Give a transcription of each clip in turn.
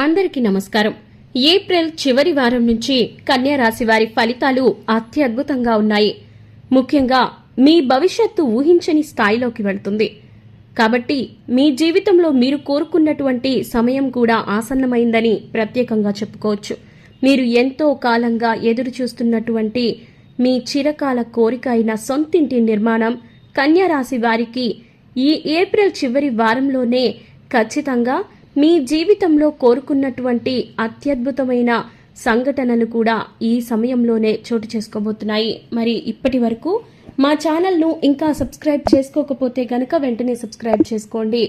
అందరికీ నమస్కారం. ఏప్రిల్ చివరి వారం నుంచి కన్యా రాశి వారి ఫలితాలు అత్యద్భుతంగా ఉన్నాయి. ముఖ్యంగా మీ భవిష్యత్తు ఊహించని స్థాయిలోకి వెళుతుంది. కాబట్టి మీ జీవితంలో మీరు కోరుకున్నటువంటి సమయం కూడా ఆసన్నమైందని ప్రత్యేకంగా చెప్పుకోవచ్చు. మీరు ఎంతో కాలంగా ఎదురు చూస్తున్నటువంటి మీ చిరకాల కోరిక అయిన సొంతింటి నిర్మాణం కన్యా రాశి వారికి ఈ ఏప్రిల్ చివరి వారంలోనే ఖచ్చితంగా మీ జీవితంలో కోరుకున్నటువంటి అత్యద్భుతమైన సంఘటనలు కూడా ఈ సమయంలోనే చోటు చేసుకోబోతున్నాయి. మరి ఇప్పటి వరకు మా ఛానల్ను ఇంకా సబ్స్క్రైబ్ చేసుకోకపోతే గనక వెంటనే సబ్స్క్రైబ్ చేసుకోండి.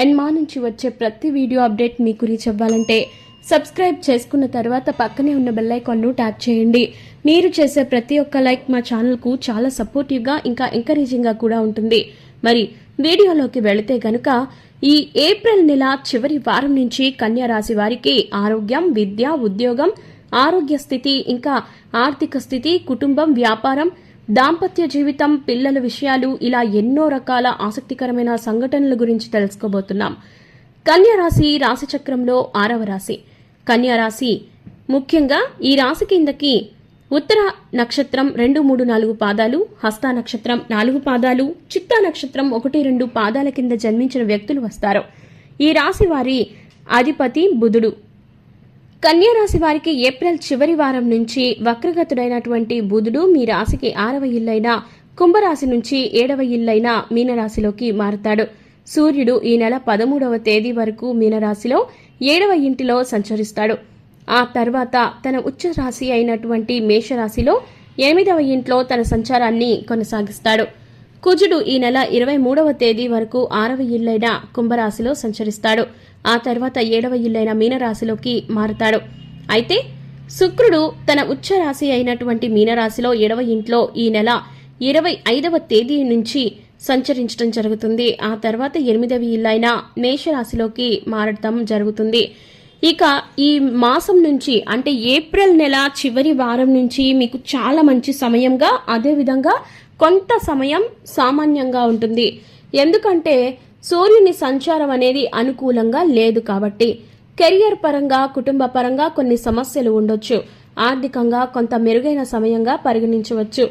అండ్ మా నుంచి వచ్చే ప్రతి వీడియో అప్డేట్ మీకు రీచ్ అవ్వాలంటే సబ్స్క్రైబ్ చేసుకున్న తర్వాత పక్కనే ఉన్న బెల్లైకాన్ను ట్యాప్ చేయండి. మీరు చేసే ప్రతి ఒక్క లైక్ మా ఛానల్కు చాలా సపోర్టివ్గా ఇంకా ఎంకరేజింగ్గా కూడా ఉంటుంది. మరి వీడియోలోకి వెళితే గనుక ఈ ఏప్రిల్ నెల చివరి వారం నుంచి కన్యా రాశి వారికి ఆరోగ్యం విద్య ఉద్యోగం ఆరోగ్య స్థితి ఇంకా ఆర్థిక స్థితి కుటుంబం వ్యాపారం దాంపత్య జీవితం పిల్లల విషయాలు ఇలా ఎన్నో రకాల ఆసక్తికరమైన సంఘటనల గురించి తెలుసుకోబోతున్నాం. కన్యారాశి రాశిచక్రంలో ఆరవ రాశి. కన్యారాశి ముఖ్యంగా ఈ రాశి కిందకి ఉత్తర నక్షత్రం రెండు మూడు నాలుగు పాదాలు హస్త నక్షత్రం నాలుగు పాదాలు చిత్తా నక్షత్రం ఒకటి రెండు పాదాల కింద జన్మించిన వ్యక్తులు వస్తారు. ఈ రాశి వారి అధిపతి బుధుడు. కన్యా రాశి వారికి ఏప్రిల్ చివరి వారం నుంచి వక్రగతుడైనటువంటి బుధుడు మీ రాశికి ఆరవ ఇల్లైన కుంభరాశి నుంచి ఏడవ ఇల్లైన మీనరాశిలోకి మారుతాడు. సూర్యుడు ఈ నెల పదమూడవ తేదీ వరకు మీనరాశిలో ఏడవ ఇంటిలో సంచరిస్తాడు. ఆ తర్వాత తన ఉచ్చ రాశి అయినటువంటి మేషరాశిలో ఎనిమిదవ ఇంట్లో తన సంచారాన్ని కొనసాగిస్తాడు. కుజుడు ఈ నెల ఇరవై మూడవ తేదీ వరకు ఆరవ ఇల్లైన కుంభరాశిలో సంచరిస్తాడు. ఆ తర్వాత ఏడవ ఇల్లైన మీనరాశిలోకి మారుతాడు. అయితే శుక్రుడు తన ఉచ్చ రాశి అయినటువంటి మీనరాశిలో ఏడవ ఇంట్లో ఈ నెల ఇరవై ఐదవ తేదీ నుంచి సంచరించడం జరుగుతుంది. ఆ తర్వాత ఎనిమిదవ ఇల్లైన మేషరాశిలోకి మారడం జరుగుతుంది. ఇక ఈ మాసం నుంచి అంటే ఏప్రిల్ నెల చివరి వారం నుంచి మీకు చాలా మంచి సమయంగా అదేవిధంగా కొంత సమయం సామాన్యంగా ఉంటుంది. ఎందుకంటే సూర్యుని సంచారం అనేది అనుకూలంగా లేదు కాబట్టి కెరియర్ పరంగా కుటుంబ పరంగా కొన్ని సమస్యలు ఉండొచ్చు. ఆర్థికంగా కొంత మెరుగైన సమయంగా పరిగణించవచ్చు.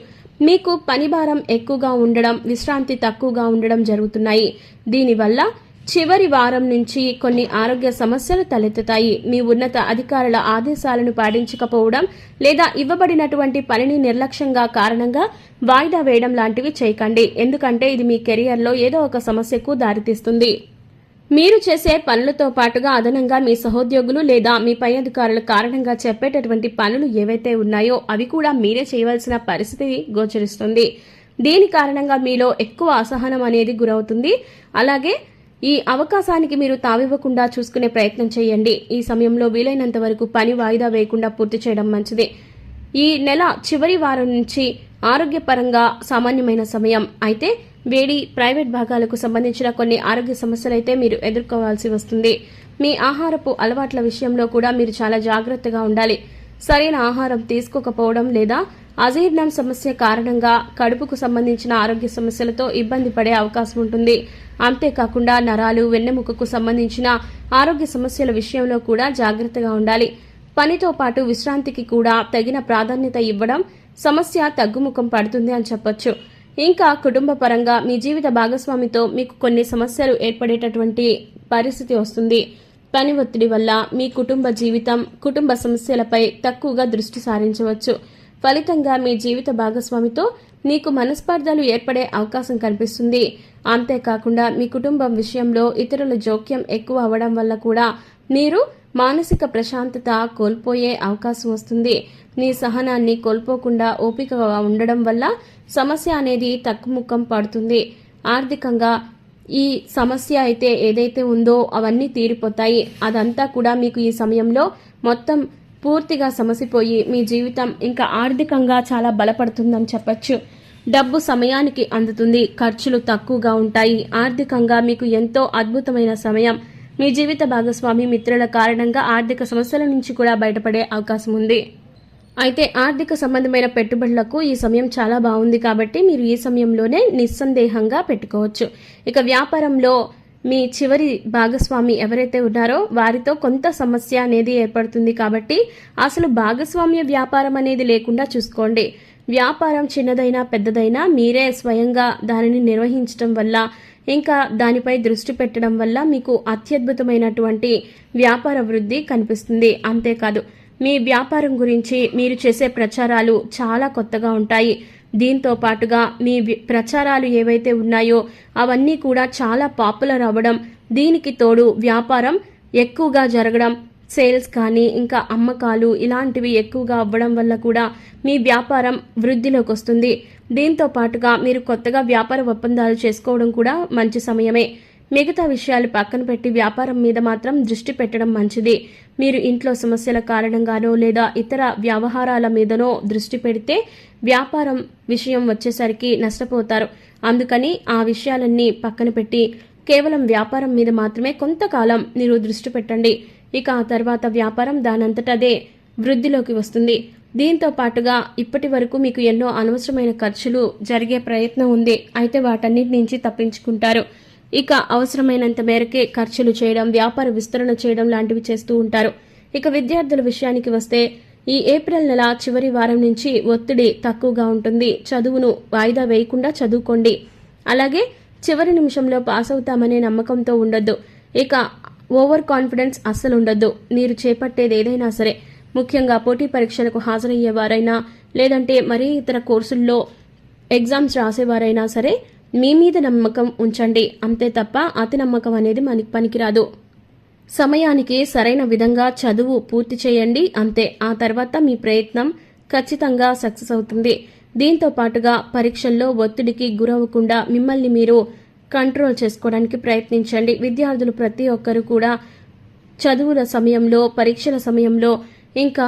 మీకు పని భారం ఎక్కువగా ఉండడం విశ్రాంతి తక్కువగా ఉండడం జరుగుతున్నాయి. దీనివల్ల చివరి వారం నుంచి కొన్ని ఆరోగ్య సమస్యలు తలెత్తుతాయి. మీ ఉన్నత అధికారుల ఆదేశాలను పాటించకపోవడం లేదా ఇవ్వబడినటువంటి పనిని నిర్లక్ష్యంగా కారణంగా వాయిదా వేయడం లాంటివి చేయకండి. ఎందుకంటే ఇది మీ కెరియర్లో ఏదో ఒక సమస్యకు దారితీస్తుంది. మీరు చేసే పనులతో పాటుగా అదనంగా మీ సహోద్యోగులు లేదా మీ పై అధికారుల కారణంగా చెప్పేటటువంటి పనులు ఏవైతే ఉన్నాయో అవి కూడా మీరే చేయవలసిన పరిస్థితి గోచరిస్తుంది. దీని కారణంగా మీలో ఎక్కువ అసహనం అనేది గురవుతుంది. అలాగే ఈ అవకాశానికి మీరు తావివ్వకుండా చూసుకునే ప్రయత్నం చేయండి. ఈ సమయంలో వీలైనంత వరకు పని వాయిదా వేయకుండా పూర్తి చేయడం మంచిది. ఈ నెల చివరి వారం నుంచి ఆరోగ్యపరంగా సామాన్యమైన సమయం. అయితే వేడి ప్రైవేట్ భాగాలకు సంబంధించిన కొన్ని ఆరోగ్య సమస్యలైతే మీరు ఎదుర్కోవాల్సి వస్తుంది. మీ ఆహారపు అలవాట్ల విషయంలో కూడా మీరు చాలా జాగ్రత్తగా ఉండాలి. సరైన ఆహారం తీసుకోకపోవడం లేదా అజీర్ణం సమస్య కారణంగా కడుపుకు సంబంధించిన ఆరోగ్య సమస్యలతో ఇబ్బంది పడే అవకాశం ఉంటుంది. అంతేకాకుండా నరాలు వెన్నెముకకు సంబంధించిన ఆరోగ్య సమస్యల విషయంలో కూడా జాగ్రత్తగా ఉండాలి. పనితో పాటు విశ్రాంతికి కూడా తగిన ప్రాధాన్యత ఇవ్వడం సమస్య తగ్గుముఖం పడుతుంది అని చెప్పొచ్చు. ఇంకా కుటుంబ పరంగా మీ జీవిత భాగస్వామితో మీకు కొన్ని సమస్యలు ఏర్పడేటటువంటి పరిస్థితి వస్తుంది. పని ఒత్తిడి వల్ల మీ కుటుంబ జీవితం కుటుంబ సమస్యలపై తక్కువగా దృష్టి సారించవచ్చు. ఫలితంగా మీ జీవిత భాగస్వామితో మీకు మనస్పర్ధలు ఏర్పడే అవకాశం కనిపిస్తుంది. అంతేకాకుండా మీ కుటుంబం విషయంలో ఇతరుల జోక్యం ఎక్కువ అవ్వడం వల్ల కూడా మీరు మానసిక ప్రశాంతత కోల్పోయే అవకాశం వస్తుంది. నీ సహనాన్ని కోల్పోకుండా ఓపికగా ఉండడం వల్ల సమస్య అనేది తక్కుముఖం పడుతుంది. ఆర్థికంగా ఈ సమస్య అయితే ఏదైతే ఉందో అవన్నీ తీరిపోతాయి. అదంతా కూడా మీకు ఈ సమయంలో మొత్తం పూర్తిగా సమసిపోయి మీ జీవితం ఇంకా ఆర్థికంగా చాలా బలపడుతుందని చెప్పచ్చు. డబ్బు సమయానికి అందుతుంది. ఖర్చులు తక్కువగా ఉంటాయి. ఆర్థికంగా మీకు ఎంతో అద్భుతమైన సమయం. మీ జీవిత భాగస్వామి మిత్రుల కారణంగా ఆర్థిక సమస్యల నుంచి కూడా బయటపడే అవకాశం ఉంది. అయితే ఆర్థిక సంబంధమైన పెట్టుబడులకు ఈ సమయం చాలా బాగుంది కాబట్టి మీరు ఈ సమయంలోనే నిస్సందేహంగా పెట్టుకోవచ్చు. ఇక వ్యాపారంలో మీ చివరి భాగస్వామి ఎవరైతే ఉన్నారో వారితో కొంత సమస్య అనేది ఏర్పడుతుంది కాబట్టి అసలు భాగస్వామ్య వ్యాపారం అనేది లేకుండా చూసుకోండి. వ్యాపారం చిన్నదైనా పెద్దదైనా మీరే స్వయంగా దానిని నిర్వహించడం వల్ల ఇంకా దానిపై దృష్టి పెట్టడం వల్ల మీకు అత్యద్భుతమైనటువంటి వ్యాపార వృద్ధి కనిపిస్తుంది. అంతేకాదు మీ వ్యాపారం గురించి మీరు చేసే ప్రచారాలు చాలా కొత్తగా ఉంటాయి. దీంతో పాటుగా మీ ప్రచారాలు ఏవైతే ఉన్నాయో అవన్నీ కూడా చాలా పాపులర్ అవ్వడం దీనికి తోడు వ్యాపారం ఎక్కువగా జరగడం సేల్స్ కానీ ఇంకా అమ్మకాలు ఇలాంటివి ఎక్కువగా అవ్వడం వల్ల కూడా మీ వ్యాపారం వృద్ధిలోకి వస్తుంది. దీంతో పాటుగా మీరు కొత్తగా వ్యాపార ఒప్పందాలు చేసుకోవడం కూడా మంచి సమయమే. మిగతా విషయాలు పక్కన పెట్టి వ్యాపారం మీద మాత్రం దృష్టి పెట్టడం మంచిది. మీరు ఇంట్లో సమస్యల కారణంగానో లేదా ఇతర వ్యవహారాల మీదనో దృష్టి పెడితే వ్యాపారం విషయం వచ్చేసరికి నష్టపోతారు. అందుకని ఆ విషయాలన్నీ పక్కన పెట్టి కేవలం వ్యాపారం మీద మాత్రమే కొంతకాలం మీరు దృష్టి పెట్టండి. ఇక ఆ తర్వాత వ్యాపారం దానంతటదే వృద్ధిలోకి వస్తుంది. దీంతో పాటుగా ఇప్పటి వరకు మీకు ఎన్నో అనవసరమైన ఖర్చులు జరిగే ప్రయత్నం ఉంది. అయితే వాటన్నిటి నుంచి తప్పించుకుంటారు. ఇక అవసరమైనంత మేరకే ఖర్చులు చేయడం వ్యాపార విస్తరణ చేయడం లాంటివి చేస్తూ ఉంటారు. ఇక విద్యార్థుల విషయానికి వస్తే ఈ ఏప్రిల్ నెల చివరి వారం నుంచి ఒత్తిడి తక్కువగా ఉంటుంది. చదువును వాయిదా వేయకుండా చదువుకోండి. అలాగే చివరి నిమిషంలో పాస్ అవుతామనే నమ్మకంతో ఉండొద్దు. ఇక ఓవర్ కాన్ఫిడెన్స్ అస్సలు ఉండొద్దు. మీరు చేపట్టేది ఏదైనా సరే. ముఖ్యంగా పోటీ పరీక్షలకు హాజరయ్యేవారైనా లేదంటే మరే ఇతర కోర్సుల్లో ఎగ్జామ్స్ రాసేవారైనా సరే మీ మీద నమ్మకం ఉంచండి. అంతే తప్ప అతి నమ్మకం అనేది మనకి పనికిరాదు. సమయానికి సరైన విధంగా చదువు పూర్తి చేయండి. అంతే. ఆ తర్వాత మీ ప్రయత్నం ఖచ్చితంగా సక్సెస్ అవుతుంది. దీంతో పాటుగా పరీక్షల్లో ఒత్తిడికి గురవ్వకుండా మిమ్మల్ని మీరు కంట్రోల్ చేసుకోవడానికి ప్రయత్నించండి. విద్యార్థులు ప్రతి ఒక్కరు కూడా చదువుల సమయంలో పరీక్షల సమయంలో ఇంకా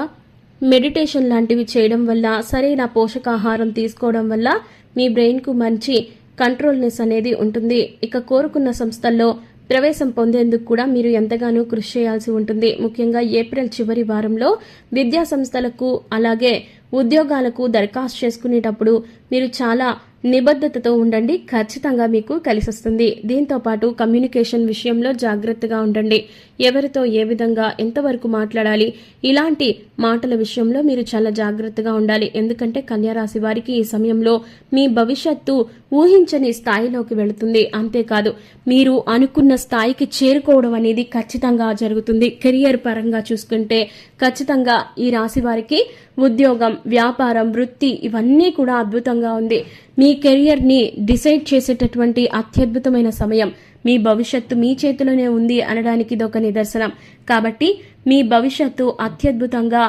మెడిటేషన్ లాంటివి చేయడం వల్ల సరైన పోషకాహారం తీసుకోవడం వల్ల మీ బ్రెయిన్కు మంచి కంట్రోల్నెస్ అనేది ఉంటుంది. ఇక కోరుకున్న సంస్థల్లో ప్రవేశం పొందేందుకు కూడా మీరు ఎంతగానో కృషి చేయాల్సి ఉంటుంది. ముఖ్యంగా ఏప్రిల్ చివరి వారంలో విద్యా సంస్థలకు అలాగే ఉద్యోగాలకు దరఖాస్తు చేసుకునేటప్పుడు మీరు చాలా నిబద్ధతతో ఉండండి ఖచ్చితంగా మీకు కలిసొస్తుంది. దీంతో పాటు కమ్యూనికేషన్ విషయంలో జాగ్రత్తగా ఉండండి. ఎవరితో ఏ విధంగా ఎంతవరకు మాట్లాడాలి ఇలాంటి మాటల విషయంలో మీరు చాలా జాగ్రత్తగా ఉండాలి. ఎందుకంటే కన్యారాశి వారికి ఈ సమయంలో మీ భవిష్యత్తు ఊహించని స్థాయిలోకి వెళుతుంది. అంతేకాదు మీరు అనుకున్న స్థాయికి చేరుకోవడం అనేది ఖచ్చితంగా జరుగుతుంది. కెరియర్ పరంగా చూసుకుంటే ఖచ్చితంగా ఈ రాశి వారికి ఉద్యోగం వ్యాపారం వృత్తి ఇవన్నీ కూడా అద్భుతంగా ఉంది. మీ కెరియర్ని డిసైడ్ చేసేటటువంటి అత్యద్భుతమైన సమయం. మీ భవిష్యత్తు మీ చేతిలోనే ఉంది అనడానికి ఇదొక నిదర్శనం. కాబట్టి మీ భవిష్యత్తు అత్యద్భుతంగా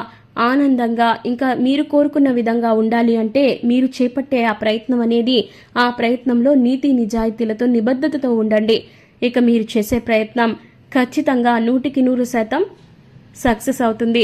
ఆనందంగా ఇంకా మీరు కోరుకున్న విధంగా ఉండాలి అంటే మీరు చేపట్టే ఆ ప్రయత్నం అనేది ఆ ప్రయత్నంలో నీతి నిజాయితీలతో నిబద్ధతతో ఉండండి. ఇక మీరు చేసే ప్రయత్నం ఖచ్చితంగా నూటికి నూరు శాతం సక్సెస్ అవుతుంది.